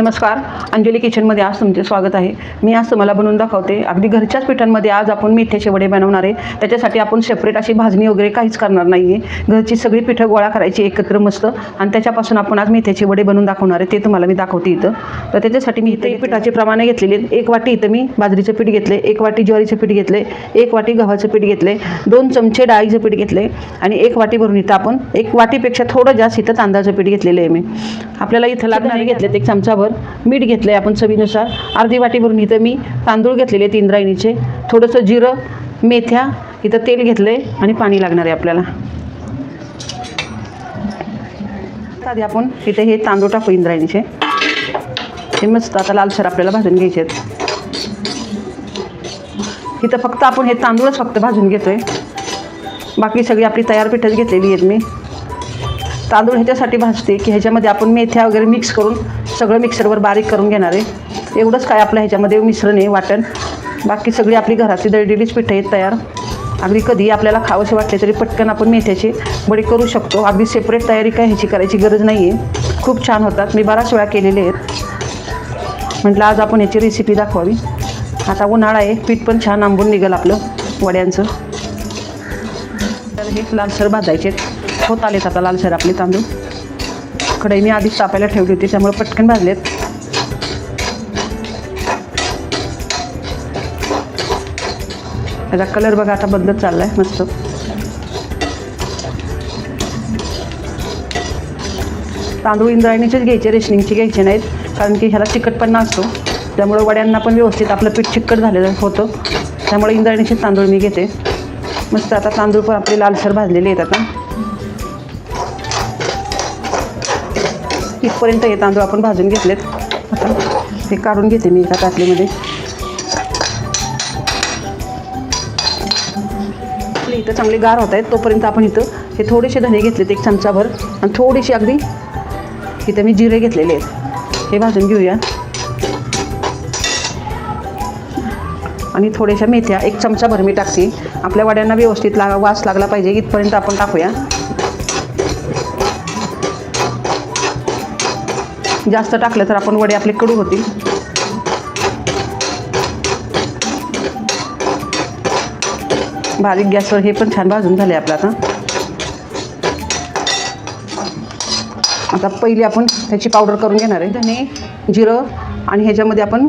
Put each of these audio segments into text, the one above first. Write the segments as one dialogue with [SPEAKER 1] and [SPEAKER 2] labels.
[SPEAKER 1] नमस्कार. अंजली किचनमध्ये आज तुमचे स्वागत आहे. मी आज तुम्हाला बनवून दाखवते. अगदी घरच्याच पिठांमध्ये आज आपण मेथ्याचे वडे बनवणार आहे. त्याच्यासाठी आपण सेपरेट अशी भाजणी वगैरे काहीच करणार नाही आहे घरची सगळी पिठं गोळा करायची एकत्र मस्त. आणि त्याच्यापासून आपण आज मेथ्याचे वडे बनवून दाखवणार आहे. ते तुम्हाला मी दाखवते इथं. तर त्याच्यासाठी मी इथे पिठाचे प्रमाणे घेतलेले आहेत. एक वाटी इथं मी बाजरीचं पीठ घेतले एक वाटी ज्वारीचं पीठ घेतले एक वाटी गव्हाचं पीठ घेतले दोन चमचे डाळीचं पीठ घेतले आणि एक वाटी भरून इथं आपण एक वाटीपेक्षा थोडं जास्त इथं तांदळाचं पीठ घेतलेलं आहे मी. आपल्याला इथं लागणारे घेतलेत एक चमचाभर. मीठ घेतलं आहे आपण चवीनुसार. अर्धी वाटी भरून इथं मी तांदूळ घेतलेले आहेत इंद्रायणीचे थोडंसं जिरं मेथ्या इथं तेल घेतलं आहे आणि पाणी लागणार आहे आपल्याला. आधी आपण इथे हे तांदूळ टाकू इंद्रायणीचे हे मस्त आता लालसर आपल्याला भाजून घ्यायचे आहेत. इथं फक्त आपण हे तांदूळच फक्त भाजून घेतोय. बाकी सगळी आपली तयार पिठंच घेतलेली आहेत मी. तांदूळ ह्याच्यासाठी भाजते की ह्याच्यामध्ये आपण मेथ्या वगैरे मिक्स करून सगळं मिक्सरवर बारीक करून घेणार आहे. एवढंच काय आपलं ह्याच्यामध्ये मिश्रण आहे वाटण. बाकी सगळी आपली घरातली दळलेलीच पिठं आहेत तयार. अगदी कधी आपल्याला खावंसे वाटले तरी पटकन आपण मेथ्याचे वडे करू शकतो. अगदी सेपरेट तयारी काय ह्याची करायची गरज नाही आहे खूप छान होतात. मी बऱ्याच वेळा केलेले आहेत. म्हटलं आज आपण याची रेसिपी दाखवावी. आता उन्हाळा आहे. पीठ पण छान आंबून निघेल आपलं वड्यांचं. तर हे लालसर भाजायचे होत आलेत आता लालसर आपले तांदूळ. कढई मी आधीच तापायला ठेवली होती त्यामुळे पटकन भाजलेत. त्याचा कलर बघा आता बदलत चालला आहे मस्त. तांदूळ इंद्रायणीचेच घ्यायचे रेशनिंगचे घ्यायचे नाहीत कारण की ह्याला चिकटपणा असतो त्यामुळे वड्यांना पण व्यवस्थित आपलं पीठ चिकट झालेलं होतं. त्यामुळे इंद्रायणीचे तांदूळ मी घेते. मस्त आता तांदूळ पण आपले लालसर भाजलेले आहेत आता. इथपर्यंत हे तांदूळ आपण भाजून घेतलेत. आता हे काढून घेते मी एका ताटलीमध्ये. इथं चांगले गार होत आहेत तोपर्यंत आपण इथं हे थोडेसे धने घेतलेत एक चमचाभर. आणि थोडीशी अगदी इथं मी जिरे घेतलेले आहेत. हे भाजून घेऊया. आणि थोड्याशा मेथ्या एक चमचाभर मी टाकते. आपल्या वड्यांना व्यवस्थित ला वास लागला पाहिजे. इथपर्यंत आपण टाकूया. जास्त टाकलं तर आपण वडे आपले कडू होतील. बारीक गॅसवर हे पण छान भाजून झाले आपलं आता. आता पहिली आपण त्याची पावडर करून घेणार आहे. धने. जिरं आणि ह्याच्यामध्ये आपण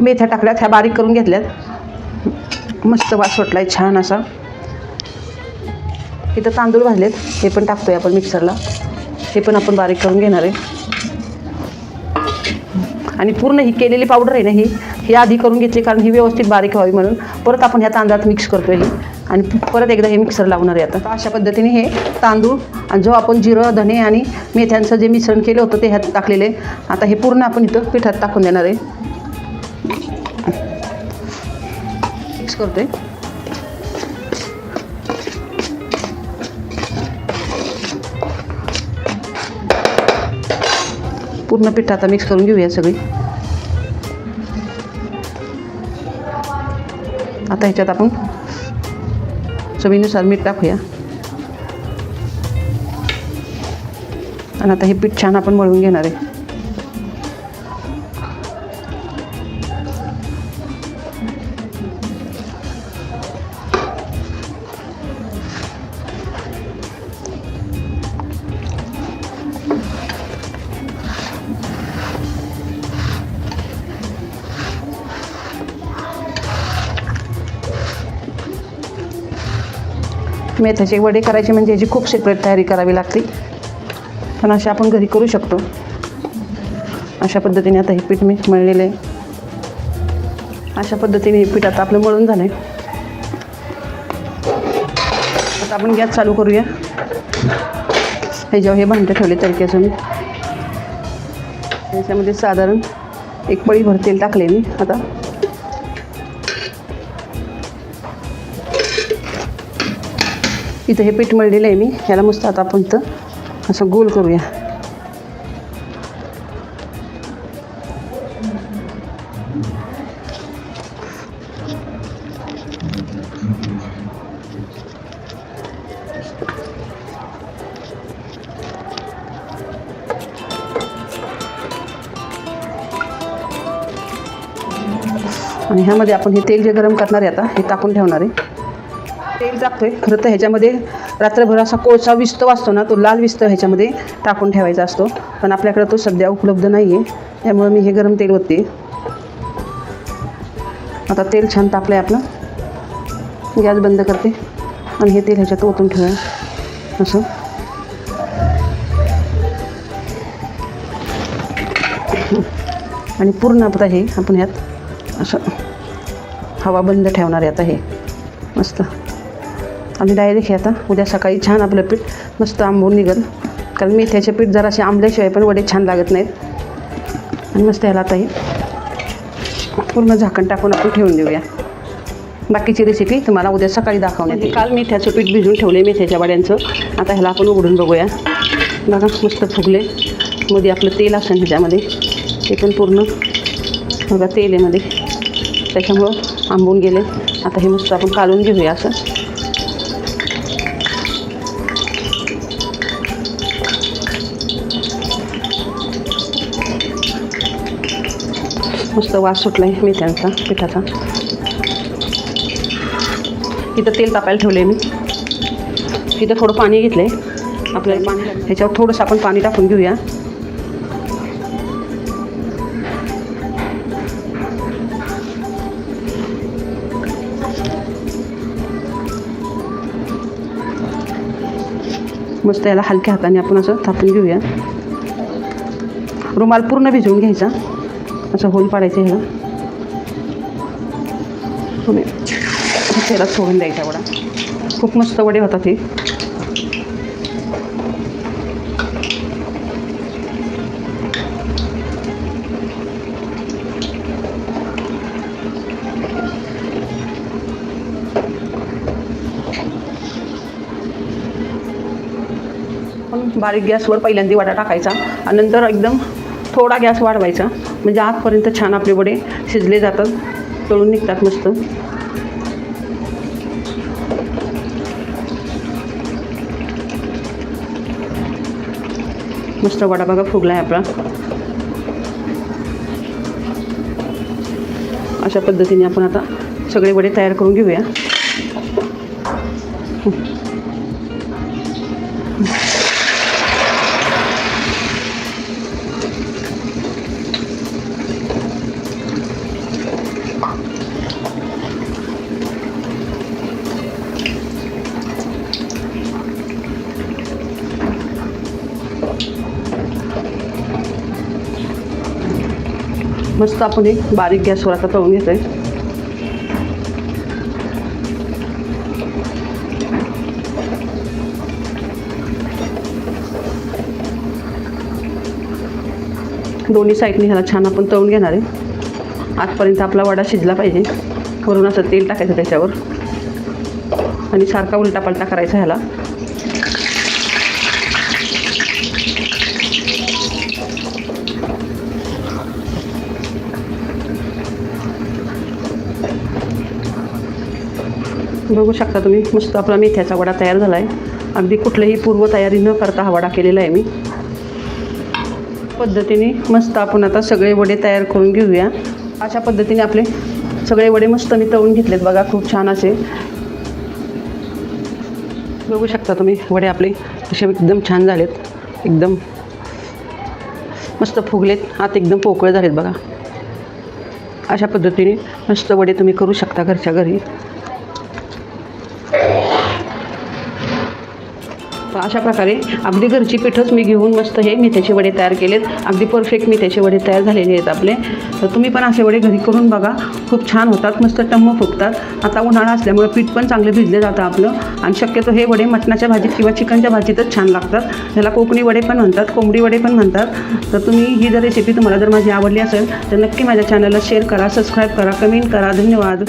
[SPEAKER 1] मेथ्या टाकल्यात ह्या बारीक करून घेतल्यात. मस्त वास सुटला आहे छान असा. इथं तांदूळ भाजलेत हे पण टाकतोय आपण मिक्सरला. हे पण आपण बारीक करून घेणार आहे. आणि पूर्ण ही केलेली पावडर आहे ना ही ही आधी करून घेतली कारण ही व्यवस्थित बारीक व्हावी म्हणून. परत आपण ह्या तांदळात मिक्स करतो ही. आणि परत एकदा हे मिक्सर लावणार आहे आता. अशा पद्धतीने हे तांदूळ आणि जो आपण जिरं धने आणि मेथ्यांचं जे मिश्रण केलं होतं ते ह्यात टाकलेले आता हे पूर्ण आपण इथं पिठात टाकून देणार आहे. मिक्स करतो आहे पूर्ण पीठ आता मिक्स करून घेऊया सगळी. आता ह्याच्यात आपण चवीनुसार मीठ टाकूया. आणि आता हे पीठ छान आपण मळून घेणार आहे. मेथ्याचे वडे करायचे म्हणजे याची खूप सेपरेट तयारी करावी लागते. पण अशा आपण घरी करू शकतो. अशा पद्धतीने आता हे पीठ मी मळलेलं आहे. अशा पद्धतीने हे पीठ आता आपलं मळून झालं आहे आता आपण गॅस चालू करूया. ह्याच्यावर हे भांडे ठेवले तडक्याचं मी. याच्यामध्ये साधारण एक पळीभर तेल टाकले मी आता. इथं हे पीठ मळलेलं आहे मी. ह्याला मस्त आता आपण तर असं गोल करूया. आणि ह्यामध्ये आपण हे तेल जे गरम करणार आहे आता हे टाकून ठेवणार आहे. तेल टाकतोय खरं तर ह्याच्यामध्ये रात्रभर असा कोळसा विस्त असतो ना तो लाल विस्त ह्याच्यामध्ये टाकून ठेवायचा असतो. पण आपल्याकडे तो सध्या उपलब्ध नाही आहे त्यामुळे मी हे गरम तेल होते आता तेल छान तापलं आहे आपलं. गॅस बंद करते. आणि हे तेल ह्याच्यात ओतून ठेवूया. असं. आणि पूर्ण आता हे आपण ह्यात असं हवा बंद ठेवणार आहे आता हे. मस्त. आणि डायरेक्ट हे आता उद्या सकाळी छान आपलं पीठ मस्त आंबून निघेल. कारण मेथ्याचे पीठ जरासे आंबल्याशिवाय पण वडे छान लागत नाहीत. आणि मस्त ह्याला आता हे पूर्ण झाकण टाकून आपण ठेवून देऊया. बाकीची रेसिपी तुम्हाला उद्या सकाळी दाखवण्यात येईल. काल मेथ्याचं पीठ भिजून ठेवले मेथ्याच्या वड्यांचं. आता ह्याला आपण उघडून बघूया. बघा मस्त फुगले. मध्ये आपलं तेल असेल ह्याच्यामध्ये. ते पण पूर्ण. बघा तेल आहे मध्ये. त्याच्यामुळं आंबून गेले. आता हे मस्त आपण काढून घेऊया असं. मस्त वास सुटला आहे मेथ्यांचा पिठाचा. इथं तेल तापायला ठेवलं आहे मी. इथं थोडं पाणी घेतलं आहे आपल्याला पाणी ह्याच्यावर थोडंसं आपण पाणी टाकून घेऊया. मस्त याला हलक्या हाताने आपण असं थापून घेऊया. रुमाल पूर्ण भिजवून घ्यायचा. असं होल पाडायचं ह्याला तुम्ही तेलात सोडून द्यायचा वडा खूप मस्त वडे होतात हे. बारीक गॅसवर पहिल्यांदा वडा टाकायचा आणि नंतर एकदम थोडा गॅस वाढवायचा. म्हणजे आतपर्यंत छान आपले वडे शिजले जातात. तळून निघतात मस्त. मस्त वडा बघा फुगला आहे आपला. अशा पद्धतीने आपण आता सगळे वडे तयार करून घेऊया. मस्त आपण एक बारीक गॅसवर आता तळून घेतो आहे दोन्ही साईडने ह्याला छान आपण तळून घेणार आहे. आजपर्यंत आपला वडा शिजला पाहिजे. वरून असं तेल टाकायचं त्याच्यावर. आणि सारखा उलटा पलटा करायचा ह्याला. बघू शकता तुम्ही. मस्त आपला मेथ्याचा वडा तयार झाला आहे अगदी कुठलीही पूर्वतयारी न करता हा वडा केलेला आहे मी. पद्धतीने मस्त आपण आता सगळे वडे तयार करून घेऊया. अशा पद्धतीने आपले सगळे वडे मस्त मी तळून घेतलेत बघा खूप छान असे. बघू शकता तुम्ही वडे आपले असे एकदम छान झालेत. एकदम मस्त फुगलेत आत एकदम पोकळ झालेत बघा. अशा पद्धतीने मस्त वडे तुम्ही करू शकता घरच्या घरी. अशा प्रकारे अगदी घरची पिठंच मी घेऊन मस्त हे मेथ्याचे वडे तयार केलेत. अगदी परफेक्ट मेथ्याचे वडे तयार झालेले आहेत आपले. तर तुम्ही पण असे वडे घरी करून बघा. खूप छान होतात मस्त टम्म फुगतात. आता उन्हाळा असल्यामुळे पीठ पण चांगलं भिजले जातं आपलं. आणि शक्यतो हे वडे मटणाच्या भाजीत किंवा चिकनच्या भाजीतच छान लागतात. ह्याला कोकणी वडे पण म्हणतात कोंबडी वडे पण म्हणतात. तर तुम्ही ही जर रेसिपी तुम्हाला जर माझी आवडली असेल तर नक्की माझ्या चॅनलला शेअर करा सबस्क्राईब करा कमेंट करा. धन्यवाद.